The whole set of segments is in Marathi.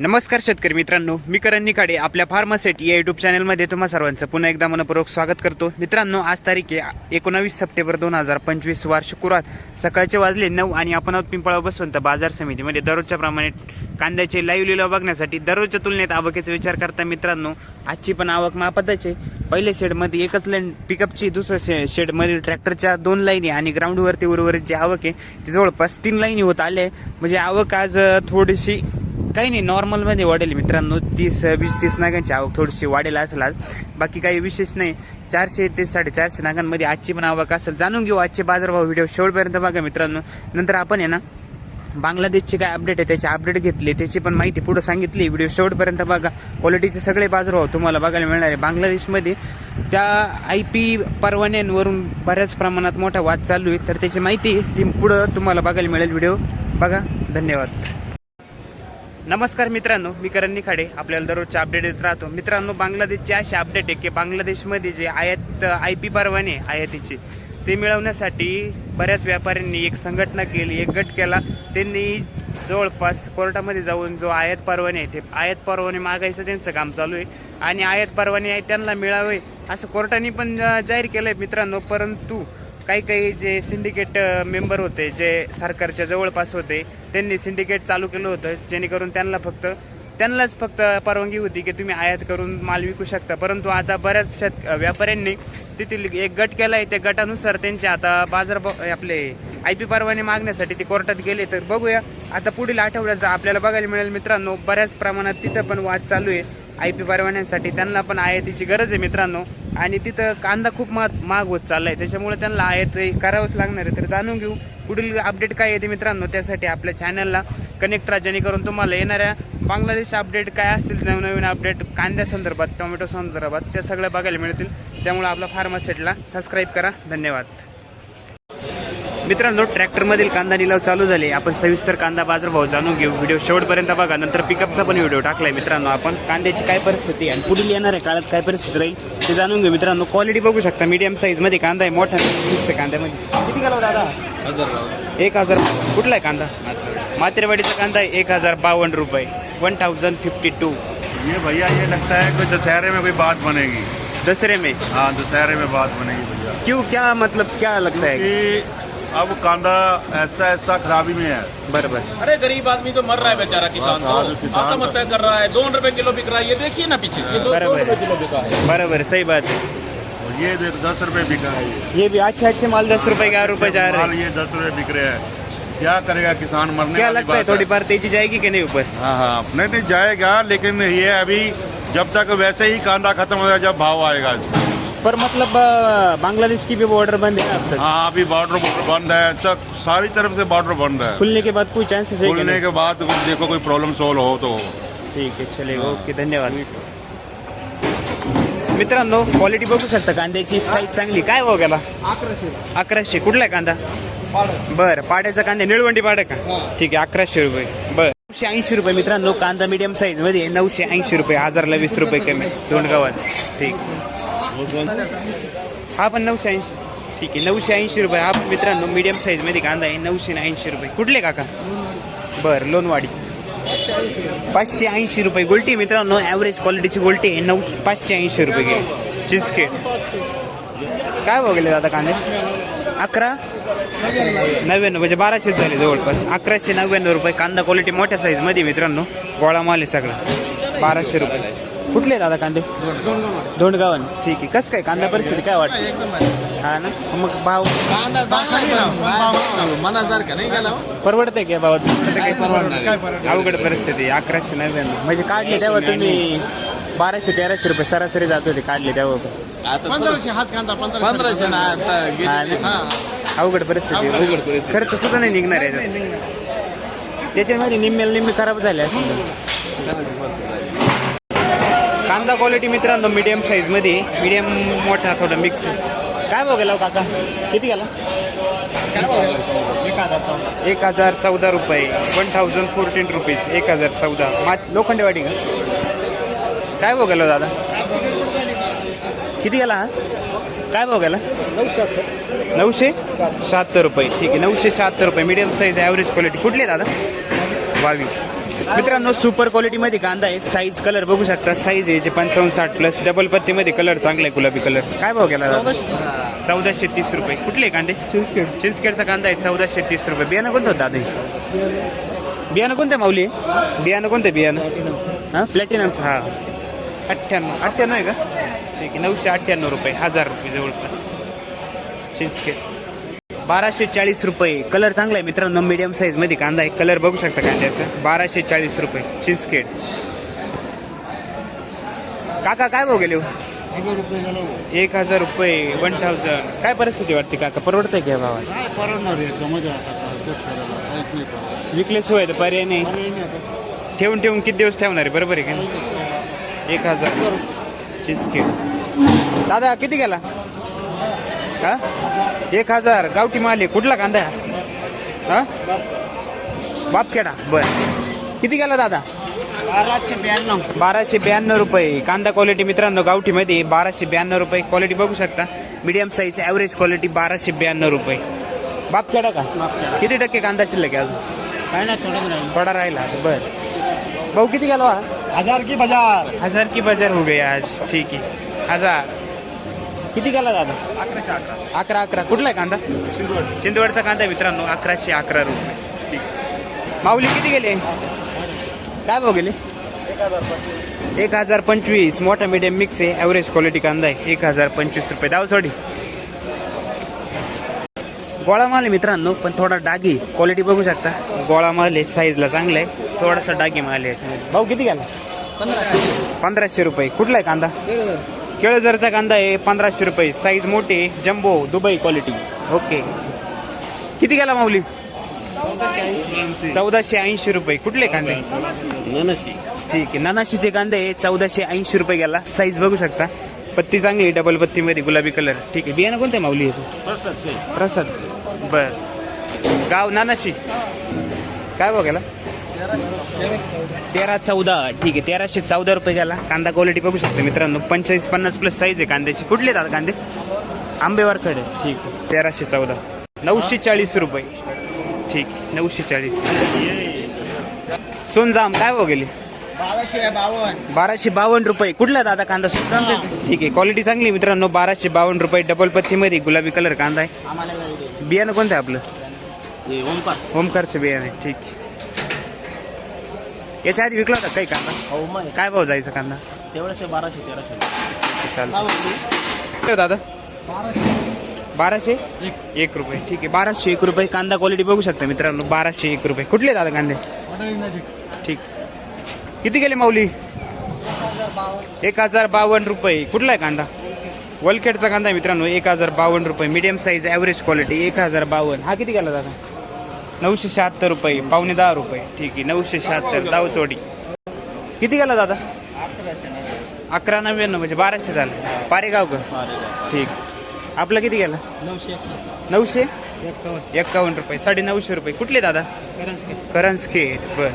नमस्कार शेतकरी मित्रांनो मी करण निकाडे आपल्या फार्मासेट या युट्यूब चॅनलमध्ये तुम्हा सर्वांचं पुन्हा एकदा मनपूर्वक स्वागत करतो. मित्रांनो आज तारीख आहे एकोणावीस सप्टेंबर दोन हजार पंचवीस वार शुक्रवार सकाळचे वाजले नऊ आणि आपण आहोत पिंपळा बसवंत बाजार समितीमध्ये. दररोजच्या प्रमाणे कांद्याचे लाईव्ह लिलाव बघण्यासाठी दररोजच्या तुलनेत आवकेचा विचार करता मित्रांनो आजची पण आवक मापाताचे पहिल्या शेडमध्ये एकच लाईन पिकअपची दुसऱ्या शे शेडमध्ये ट्रॅक्टरच्या दोन लाईनी आणि ग्राउंडवरती उर्वरित जी आवक आहे ती जवळपास तीन लाईनी होत आले म्हणजे आवक आज थोडीशी काही नाही नॉर्मलमध्ये वाढेल मित्रांनो. तीस वीस तीस नागांची आवक थोडीशी वाढेल असेल आज बाकी काही विशेष नाही. चारशे ते साडेचारशे नागांमध्ये आजची पण आवक असेल. जाणून घेऊ आजचे बाजारभाव व्हिडिओ शेवटपर्यंत बघा मित्रांनो. नंतर आपण आहे ना बांगलादेशचे काय अपडेट आहे त्याची अपडेट घेतली. त्याची पण माहिती पुढे सांगितली. व्हिडिओ शेवटपर्यंत बघा. क्वालिटीचे सगळे बाजारभाव तुम्हाला बघायला मिळणार आहे. बांगलादेशमध्ये त्या आय पी परवान्यांवरून बऱ्याच प्रमाणात मोठा वाद चालू आहे. तर त्याची माहिती ती पुढं तुम्हाला बघायला मिळेल. व्हिडिओ बघा. धन्यवाद. नमस्कार मित्रांनो मी करण निखाडे. आपल्याला दररोजचे अपडेट देत राहतो. मित्रांनो बांगलादेशचे असे अपडेट आहे की बांगलादेशमध्ये जे आयात आय पी परवाने आयातीचे ते मिळवण्यासाठी बऱ्याच व्यापाऱ्यांनी एक संघटना केली एक गट केला. त्यांनी जवळपास कोर्टामध्ये जाऊन जो आयात परवाने आहे ते आयात परवाने मागायचं त्यांचं काम चालू आहे. आणि आयात परवाने आहे त्यांना मिळावे असं कोर्टाने पण जाहीर केलं आहे मित्रांनो. परंतु काही काही जे सिंडिकेट मेंबर होते जे सरकारच्या जवळपास होते त्यांनी सिंडिकेट चालू केलं होतं. जेणेकरून त्यांना फक्त त्यांनाच फक्त परवानगी होती की तुम्ही आयात करून माल विकू शकता. परंतु आता बऱ्याच शेत व्यापाऱ्यांनी तेथील एक गट केला आहे. त्या गटानुसार त्यांचे आता बाजार आपले आय पी परवाने मागण्यासाठी ते कोर्टात गेले. तर बघूया. आता पुढील आठवड्यात आपल्याला बघायला मिळेल मित्रांनो बऱ्याच प्रमाणात तिथं पण वाद चालू आहे. आय पी परवान्यांसाठी त्यांना पण आयातीची गरज आहे मित्रांनो. आणि तिथं कांदा खूप महाग महाग होत चाललाय. त्याच्यामुळे त्यांना आयात करावंच लागणार आहे. तर जाणून घेऊ पुढील अपडेट काय येते मित्रांनो त्यासाठी आपल्या चॅनलला कनेक्ट राहा जेणेकरून तुम्हाला येणाऱ्या बांगलादेश अपडेट काय असतील नवनवीन अपडेट कांद्या संदर्भात टोमॅटो संदर्भात त्या सगळ्या बघायला मिळतील. त्यामुळे आपला फार्मासेटला सबस्क्राईब करा. धन्यवाद. मित्रांनो ट्रॅक्टरमधील कांदा निलाव चालू झाले. आपण सविस्तर कांदा बाजारभाव जाणून घेऊ. व्हिडिओ शेवटपर्यंत बघा. नंतर पिकअपचा पण व्हिडिओ टाकलाय मित्रांनो आपण. कांद्याची काय परिस्थिती आणि पुढील येणाऱ्या काळात काय परिस्थिती राहील ते जाणून घेऊ मित्रांनो. क्वालिटी बघू शकता. मीडियम साईजमध्ये कांदा आहे. मोठा कांद्यामध्ये. किती गेला दादा? एक हजार. कुठला आहे कांदा? मात्रेवाडीचा कांदा आहे. एक हजार बावन्न रुपये. वन थाउजंड फिफ्टी टू ये भैया ये लगता है कोई दशहरे में कोई बात बनेगी। दसरे में? हाँ दशहरे में बात बनेगी भैया। क्यों? क्या मतलब क्या लगता है? कि अब कांदा ऐसा ऐसा खराबी में है। बरोबर। अरे गरीब आदमी तो मर रहा है बेचारा किसान तो। आत्महत्या कर रहा है। दो रुपए किलो बिक रहा है। ये देखिए ना पीछे। ये दो रुपए किलो बिका है। बराबर सही बात है। ये देख दस रुपए बिका है ये। ये भी अच्छे अच्छे माल दस रुपए ग्यारह रुपए जा रहे हैं। ये दस रुपए बिक रहे हैं। क्या करेगा किसान मरने क्या लगता है थोड़ी बार तेज़ी जाएगी कि नहीं ऊपर? हाँ हाँ नहीं नहीं जाएगा लेकिन ये अभी जब तक वैसे ही कांदा खत्म हो जाएगा जब भाव आएगा। पर मतलब बांग्लादेश की भी बॉर्डर बंद है अब तक। हाँ अभी बॉर्डर बंद है। सब सारी तरफ से बॉर्डर बंद है। खुलने के बाद कोई चांसेस है खुलने? के बाद देखो कोई प्रॉब्लम सोल्व हो तो। हो ठीक आहे चलेगा। ओके धन्यवाद। मित्रांनो क्वालिटी बघू शकता कांद्याची साईज चांगली. काय भाव गेला? अकराशे. कुठला आहे कांदा? बर पाड्याचा कांदा निळवंडी पाड्या का? ठीक आहे अकराशे रुपये. बर. नऊशे ऐंशी रुपये मित्रांनो कांदा मीडियम साईजमध्ये नऊशे ऐंशी रुपये हजारला वीस रुपये कमी. तोंडगावात ठीक. हा पण नऊशे ऐंशी. ठीक आहे नऊशे ऐंशी रुपये. हा पण मित्रांनो मीडियम साईजमध्ये कांदा आहे नऊशे ऐंशी रुपये. कुठले काका? बर लोणवाडी. पाचशे ऐंशी रुपये गोल्टी मित्रांनो. ॲव्हरेज क्वालिटीची गोल्टी आहे. नऊ पाचशे ऐंशी रुपये घे चिंचखेड. काय बघले दादा कांदे? अकरा? नव्याण्णव म्हणजे बाराशेच झाले जवळपास. अकराशे नव्याण्णव रुपये कांदा क्वालिटी मोठ्या साईजमध्ये मित्रांनो. गोळा माल आहे सगळा. बाराशे रुपये. कुठले दादा कांदे? दोंडगावन. ठीक आहे. कसं काय कांदा परिस्थिती काय वाटते? हा ना? मग भाव? मनासारखं नाही गेला परवडते का भावात? परवडते अवघड परिस्थिती अकराशे नव्याण्णव. म्हणजे काढले तेव्हा तुम्ही बाराशे तेराशे रुपये सरासरी जात होते काढले तेव्हा. पंधराशे ना आता गेले. हा ना? अवघड परिस्थिती अवघड परिस्थिती. खर्च सुद्धा नाही निघणार आहे त्याच्यामध्ये निम्म्याला निम्मे खराब झाले असतील. कांदा क्वालिटी मित्रांनो मीडियम साईजमध्ये मीडियम मोठा थोडा मिक्स काय भाव गेला हो काका? किती गेला? एक हजार चौदा रुपये. वन थाउजंड फोर्टीन रुपीज एक हजार चौदा. मा लोखंडेवाडी का? काय भाव गेला हो दादा? किती गेला हा? काय भाव गेला? नऊशे? शहात्तर रुपये. ठीक आहे नऊशे शहात्तर रुपये. मीडियम साईज ॲव्हरेज क्वालिटी कुठली आहे दादा? बावीस मित्रांनो सुपर क्वालिटी मध्ये कांदा आहे. साईज कलर बघू शकता. साईज आहे जे पंचावन्न साठ प्लस डबल पत्ती मध्ये कलर चांगला आहे गुलाबी कलर काय भाव गेला? चौदाशे. तीस रुपये. कुठले कांदे? चिंचखेड. चिंचखेडचा कांदा आहे चौदाशे तीस रुपये. बियाणं कोणतं होतं दादा हे? बियाणं कोणतं आहे, माऊली? बियाणं कोणतं आहे बियाणं? हां? प्लॅटिनमचं हा. अठ्ठ्याण्णव. अठ्ठ्याण्णव आहे का? ठीक आहे. नऊशे अठ्ठ्याण्णव रुपये. हजार रुपये जवळपास. चिंचखेड. बाराशे चाळीस रुपये. कलर चांगला आहे मित्रांनो मीडियम साईजमध्ये कांदा आहे. कलर बघू शकता कांद्याचा बाराशे चाळीस रुपये. चिंचखेड काका काय भाव गेले हो? एक हजार रुपये वन थाउजंड काय परिस्थिती वाटते काका? परवडतंय का भावा काय परवडणार याच्यामध्ये आता काय शेतकऱ्याला. काहीच नाही परवडणार. विकल्याशिवाय तर पर्याय नाही. पर्याय नाही आता. ठेवून ठेवून किती दिवस ठेवणार आहे? बरोबर आहे का नाही? एक हजार. चिंचखेड दादा किती गेला? का एक हजार. गावठी माल. आहे कुठला कांदा? हा? बापखेडा. बर. किती गेला दादा? बाराशे ब्याण्णव बाराशे ब्याण्णव रुपये. कांदा क्वालिटी मित्रांनो गावठी मध्ये बाराशे ब्याण्णव रुपये. क्वालिटी बघू शकता. मीडियम साईज ॲव्हरेज क्वालिटी बाराशे ब्याण्णव रुपये. बापखेडा का? किती टक्के कांदा शिल्लक आहे अजून? थोडं राहिला. बर. भाऊ किती गेलो? हजार की बाजार. हजार की बाजार हो गया आज. ठीक आहे. हजार. किती गेला दादा? अकरा. अकरा कुठला आहे कांदा? शिंदवड. शिंदवडचा कांदा आहे मित्रांनो अकराशे अकरा रुपये. ठीक. माऊली किती गेले? काय भाव गेले? एक हजार पंचवीस. मोठा मीडियम मिक्स आहे. ॲव्हरेज क्वालिटी कांदा आहे. एक हजार पंचवीस रुपये. दाव सोडी. गोळा माल आहे मित्रांनो पण थोडा डागी. क्वालिटी बघू शकता. गोळा माल आहे साईजला चांगला आहे. थोडासा डागी माल आहे भाऊ किती गेला? पंधराशे. रुपये. कुठला आहे कांदा? केळझरचा कांदा आहे पंधराशे रुपये. साईज मोठे जम्बो दुबई क्वालिटी ओके. किती गेला माऊली? चौदाशे ऐंशी रुपये. कुठले कांदे? ठीक आहे. नानाशीचे कांदे आहे चौदाशे ऐंशी रुपये गेला. साईज बघू शकता. पत्ती चांगली आहे डबल पत्तीमध्ये गुलाबी कलर ठीक आहे. बियाणं कोणतं माऊली याचं? प्रसाद बर. गाव नानाशी. काय बघायला तेरा चौदा ठीक आहे. तेराशे चौदा रुपये गेला कांदा क्वालिटी बघू शकता मित्रांनो. पंचेचाळीस पन्नास प्लस साईज आहे कांद्याची. कुठले दादा कांदे? आंबेवार खडे ठीक आहे. तेराशे चौदा. नऊशे चाळीस रुपये. ठीक आहे. नऊशे चाळीस. सोनजाम काय भाव गेली? बाराशे बावन्न रुपये. कुठला दादा कांदा? सुद्धा ठीक आहे. क्वालिटी चांगली मित्रांनो. बाराशे बावन्न रुपये. डबल पत्तीमध्ये गुलाबी कलर कांदा आहे. बियाणं कोणतं आहे आपलं? ओमकार. ओमकारचं बियाणं आहे. ठीक आहे. याच्या आधी विकला होता काही कांदा? हो मग. काय भाव जायचा कांदा? तेवढंच बाराशे तेराशे. चालतं दादा. बाराशे. एक. रुपये. ठीक आहे बाराशे एक रुपये. कांदा क्वालिटी बघू शकता मित्रांनो. बाराशे एक रुपये. कुठले दादा कांदे? ठीक. किती गेले माऊली? एक हजार बावन्न. रुपये. कुठला आहे कांदा? वलखेडचा कांदा आहे मित्रांनो. एक हजार बावन्न रुपये. मीडियम साईज ॲव्हरेज क्वालिटी एक हजार बावन्न. हा किती गेला दादा? नऊशे शहात्तर रुपये पावणे दहा रुपये. ठीक आहे नऊशे शहात्तर दावचोडी किती गेला दादा? अकरा नव्याण्णव म्हणजे बाराशे झालं. पारेगाव का? ठीक. आपलं किती गेला? नऊशे. नऊशे? एक्कावन्न रुपये साडे नऊशे रुपये. कुठले दादा? करंजके बर.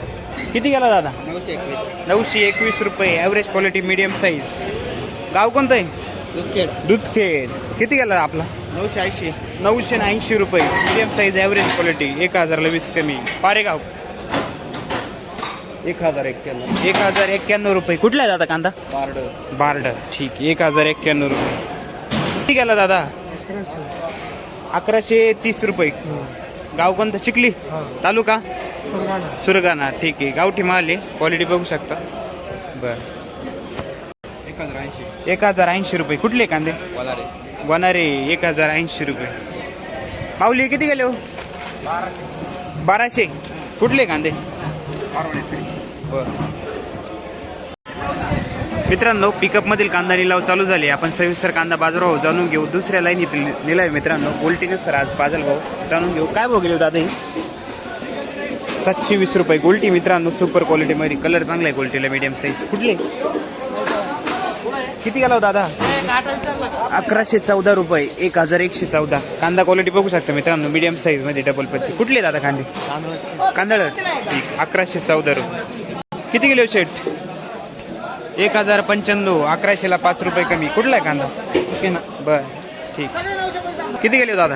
किती गेला दादा? नऊशे एकवीस. नऊशे एकवीस रुपये ॲव्हरेज क्वालिटी मीडियम साईज गाव कोणतं आहे? दुधखेड. दुधखेड. किती गेला आपला? नऊशे ऐंशी. नऊशे ऐंशी रुपये. मीडियम साईज ॲव्हरेज क्वालिटी एक हजारला वीस कमी. पारेगाव. एक हजार एक्क्याण्णव. एक हजार एक्क्याण्णव रुपये. कुठला आहे दादा कांदा? बारड. बार्डर ठीक आहे. एक हजार एक्क्याण्णव रुपये. किती गेला दादा? अकराशे तीस रुपये. गाव कोणतं? चिखली? तालुका? सुरगाणा. ठीक आहे. गावठी माल आहे. क्वालिटी बघू शकता. बर. एक हजार ऐंशी. एक हजार ऐंशी रुपये. कुठले कांदे? वलारे वनारे. एक हजार ऐंशी रुपये. माऊली किती गेले हो? बाराशे. कुठले कांदे? मित्रांनो पिकअप मधील कांदा निलाव चालू झाले. आपण सविस्तर कांदा बाजारभाव जाणून घेऊ. दुसऱ्या लाईनीतील निलाव मित्रांनो गोल्टीने सर आज बाजारभाव जाणून घेऊ. काय भाव गेले हो दादा सातशे वीस रुपये गोल्टी मित्रांनो सुपर क्वालिटीमध्ये कलर चांगला आहे गोल्टीला मीडियम साईज कुठले? किती गेला हो दादा? अकराशे चौदा रुपये एक हजार एकशे चौदा. कांदा क्वालिटी बघू शकता मित्रांनो मीडियम साईजमध्ये डबल पत्ती. कुठले दादा कांदे? कांदळ. ठीक अकराशे चौदा रुपये. किती किलो शेट? एक हजार पंच्याण्णव अकराशेला पाच रुपये कमी. कुठला आहे कांदा? बर ठीक. किती गेले हो दादा?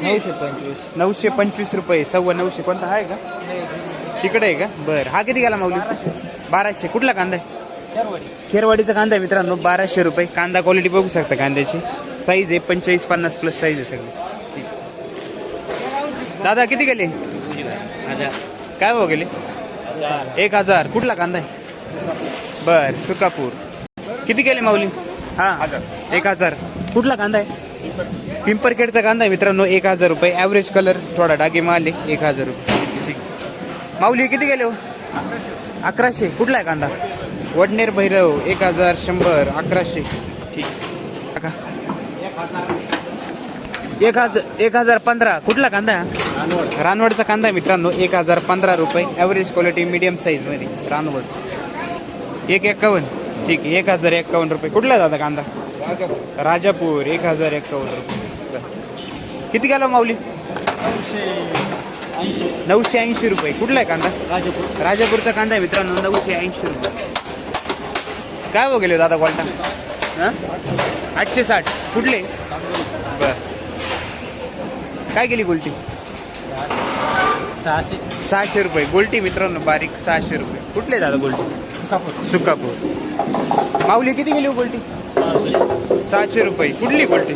नऊशे पंचवीस. नऊशे पंचवीस रुपये सव्वा नऊशे. कोणता? आहे का? तिकडे आहे का? बरं. हा किती गेला माऊली? बाराशे. कुठला कांदा आहे? खेरवाडीचा कांदा आहे मित्रांनो बाराशे रुपये. कांदा क्वालिटी बघू शकता कांद्याची. साईज आहे पंचेचाळीस पन्नास प्लस साईज आहे सगळी. दादा किती गेले? काय भाव गेले? एक हजार. कुठला कांदा आहे? बर सुकापूर. किती गेले माऊली? हा. एक हजार. कुठला कांदा आहे? पिंपरखेडचा कांदा आहे मित्रांनो एक हजार रुपये. ॲव्हरेज कलर थोडा डागे माल एक हजार रुपये. माऊली किती गेले हो? अकराशे. कुठला आहे कांदा? वडनेर भैरव एक हजार शंभर अकराशे. ठीक. काका एक हजार एक हजार पंधरा. कुठला कांदा? रानवडचा कांदा आहे मित्रांनो. एक हजार पंधरा रुपये. ॲव्हरेज क्वालिटी मीडियम साईजमध्ये रानवड. एक एक्कावन्न. ठीक. आहे एक हजार एक्कावन्न रुपये. कुठला दादा कांदा? राजापूर. एक हजार एक्कावन्न रुपये. किती गेला माऊली? नऊशे ऐंशी रुपये. कुठला आहे कांदा? राजापूर. राजापूरचा कांदा आहे मित्रांनो. नऊशे ऐंशी रुपये. काय हो गेले दादा क्वालटा हां? आठशे साठ. कुठले? बर. काय गेली गोल्टी? सहाशे. सहाशे रुपये. गोल्टी मित्रांनो बारीक सहाशे रुपये. कुठले दादा गोल्टी? सुकापूर. माऊली किती गेली हो गोल्टी? सहाशे. रुपये. कुठली गोल्टी?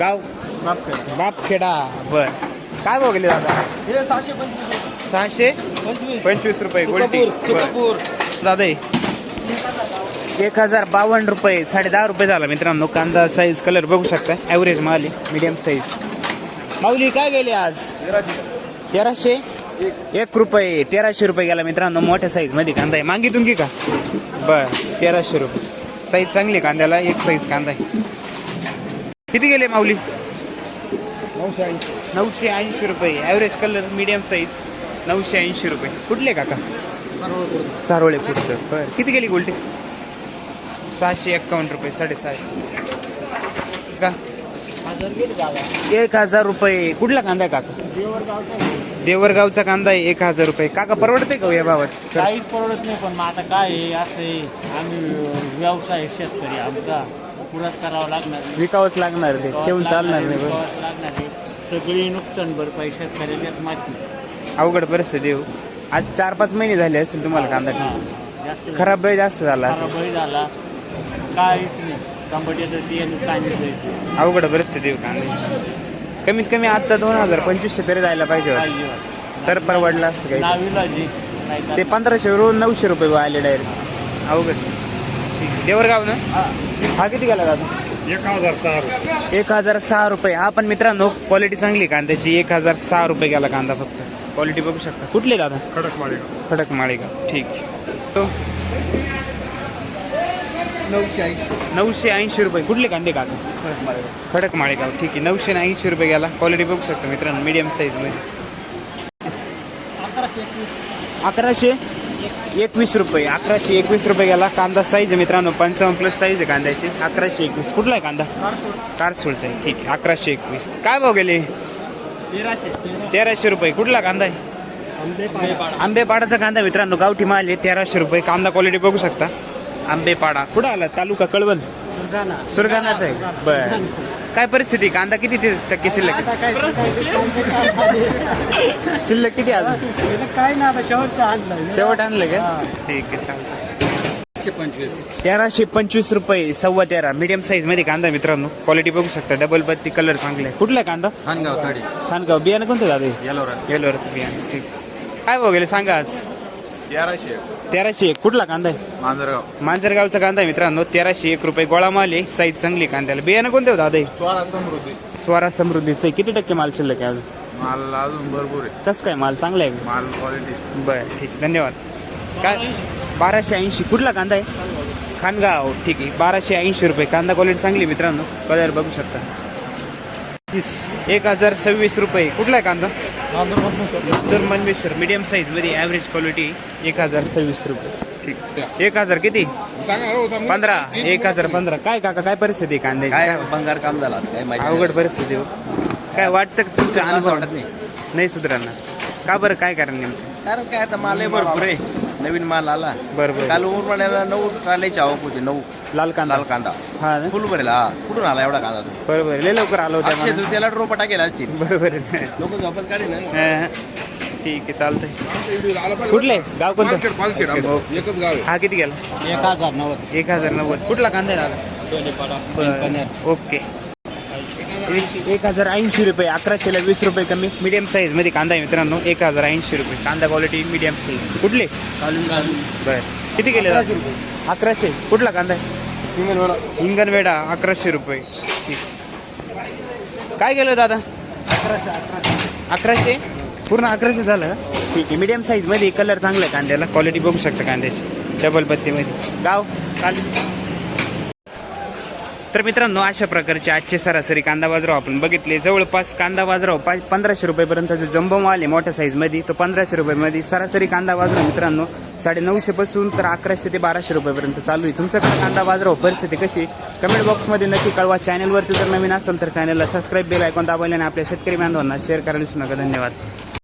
गाव? बापखेडा. बर. काय भाव गेले दादा? सहाशे पंचवीस. रुपये. गोल्टी. दादा. एक हजार बावन्न रुपये साडे दहा रुपये झाला मित्रांनो. कांदा साईज कलर बघू शकता. ॲव्हरेज माल मीडियम साईज माऊली काय गेले आज? तेराशे? एक रुपये तेराशे रुपये गेला मित्रांनो मोठ्या साईजमध्ये कांदा आहे. मागी तुमकी का? बर तेराशे रुपये. साईज चांगली कांद्याला एक साईज कांदा आहे. किती गेले माऊली? नऊशे ऐंशी. नऊशे ऐंशी रुपये. ॲव्हरेज कलर मीडियम साईज नऊशे ऐंशी रुपये. कुठले काका सारोळे पुढचं बरं. किती गेली गोल्टी सहाशे एक्कावन्न रुपये साडेसहाशे. का? एक हजार रुपये. कुठला कांदा आहे काका? देवरगावचा कांदा आहे एक हजार रुपये. काका परवडते का हो या भावात? काहीच परवडत नाही पण मग आता काय आहे असं आहे, आम्ही व्यवसाय शेतकरी आमचा. पुराच करावा लागणार. विकावंच लागणार ते ठेवून चालणार नाही बरं. विकावंच लागणार आहे. सगळी नुकसान भरपाई शेतकऱ्याच्यात माती अवघड परिस्थिती हो. आज चार पाच महिने झाले असेल तुम्हाला कांदा. जास्त खराब वेळ जास्त झाला असेल. खराबही झाला. काहीच नाही. कांद्याचं अवघड परिस्थिती हो कांदा. कमीत कमी आता दोन हजार पंचवीसशे तरी जायला पाहिजे होतं. तर परवडलं असतं काही. नावीला जे. नाही ते पंधराशे वरून नऊशे रुपये आले डायरेक्ट अवघड. देवरगाव ना? हा किती गेला दादा? एक हजार सहा रुपये. एक हजार सहा रुपये. हा पण मित्रांनो क्वालिटी चांगली कांद्याची. एक हजार सहा रुपये गेला कांदा फक्त. क्वालिटी बघू शकता. कुठले दादा? खडक माळेगाव खडक माळेगाव. ठीक. नऊशे ऐंशी नऊशे ऐंशी रुपये. कुठले कांदे काका? खडक माळेगाव. खडक माळेगाव ठीक आहे. नऊशे ऐंशी रुपये गेला. क्वालिटी बघू शकता मित्रांनो मीडियम साईजमध्ये अकराशे? एकवीस रुपये अकराशे एकवीस रुपये गेला. कांदा साईज आहे मित्रांनो पंचावन्न प्लस साईज आहे कांद्याची. अकराशे एकवीस. कुठला आहे कांदा? कारसूळचा आहे ठीक आहे अकराशे एकवीस. काय भाव गेले? तेराशे. तेराशे रुपये. कुठला कांदा आहे? आंबेपाडाचा कांदा मित्रांनो गावठी माल आहे तेराशे रुपये. कांदा क्वालिटी बघू शकता. आंबेपाडा. कुठं आला? तालुका कळवण. सुरगाणाचा आहे. बर. काय परिस्थिती? कांदा किती ते- टक्के शिल्लक आहे? शिल्लक किती अजून? काय ना आता शेवटचं आणलं शेवट आणलं का? ठीक आहे चालतं पंचवीस. तेराशे पंचवीस रुपये सव्वा तेरा. मीडियम साईजमध्ये कांदा मित्रांनो. क्वालिटी बघू शकता. डबल बत्ती कलर चांगले. आहे. कुठला आहे कांदा? खानगाव खानगाव. बियाणं कोणतं दादा येलोरा येलोरचं बियाणं. ठीक. काय भाव गेले? सांगा आज. तेराशे तेराशे एक. कुठला कांदा आहे? मांजरगाव. मांजरगावचा कांदा आहे मित्रांनो. तेराशे एक रुपये गोळा माल आहे साईज चांगली कांद्याला. बियाणं कोणतं होतं दादा? स्वारा समृद्धी. स्वरा समृद्धीचं आहे. किती टक्के माल शिल्लक आहे अजून माल अजून भरपूर आहे. कसं काय माल? चांगला आहे? माल क्वालिटी बरं ठीक. धन्यवाद. काय? बाराशे ऐंशी. कुठला कांदा आहे? खानगाव. ठीक आहे. बाराशे ऐंशी रुपये. कांदा क्वालिटी चांगली आहे मित्रांनो. कलर बघू शकता. एक हजार सव्वीस रुपये. कुठला आहे कांदा? तर मनमेश्वर मीडियम साईजमध्ये ॲव्हरेज क्वालिटी एक हजार सव्वीस रुपये. ठीक एक हजार किती? पंधरा. एक हजार पंधरा. काय काका काय परिस्थिती आहे कांद्याची? काय बंगार काम झाला काय माहिती अवघड परिस्थिती हो. काय वाटतं का तुमच्या असं अनुभव? वाटत नाही. नाही सुधारणा का बरं? काय कारण नेमकं? कारण काय आता माल आहे भरपूर आहे. नवीन माल आला. बरं बरं. काल उरमण्याला नऊ कालाची आवक होती नऊ. लाल कांदा. लाल कांदा. हा ना? फुल भरेल हा. कुठून आला एवढा कांदा तो? बरोबर लय लवकर आलो अक्षय होता तृतीयाला रोपा टाकेला असतील बरोबर आहे. लोक झोपच काढी ना. ठीक आहे चालतंय. कुठले? गाव कोणतं? हो. एकच गाव आहे. हा किती गेला? एक हजार नव्वद. एक हजार नव्वद. कुठला कांदा आहे दादा? बरं. ओके. एक- एक हजार ऐंशी रुपये अकराशेला वीस रुपये कमी. मीडियम साईजमध्ये कांदा आहे मित्रांनो एक हजार ऐंशी रुपये. कांदा क्वालिटी मीडियम साईज कुठले? बर. किती गेले दादा? अकराशे? कुठला कांदा आहे? हिंगणवेडा अकराशे रुपये. ठीक. काय गेलं दादा? अकराशे पूर्ण अकराशे झालं का? ठीक आहे. मीडियम साईजमध्ये कलर चांगला आहे कांद्याला. क्वालिटी बघू शकता कांद्याची. डबल पत्तीमध्ये. गाव? काल. तर मित्रांनो अशा प्रकारचे आजचे सरासरी कांदा बाजाराव आपण बघितले. जवळपास कांदा बाजाराव पाच पंधराशे रुपयेपर्यंत जो जम्बो माल आहे मोठ्या साईजमध्ये तो पंधराशे रुपयेमध्ये सरासरी कांदा बाजाराव मित्रांनो साडे नऊशे पासून तर अकराशे ते बाराशे रुपयेपर्यंत चालू आहे. तुमच्याकडे कांदा बाजाराव परिस्थिती कशी कमेंट बॉक्समध्ये नक्की कळवा. चॅनलवरती जर नवीन असेल तर चॅनलला सबस्क्राईब बेल ऐकून दाबायला आणि आपल्या शेतकरी बांधवांना शेअर करायला विसरू नका. धन्यवाद.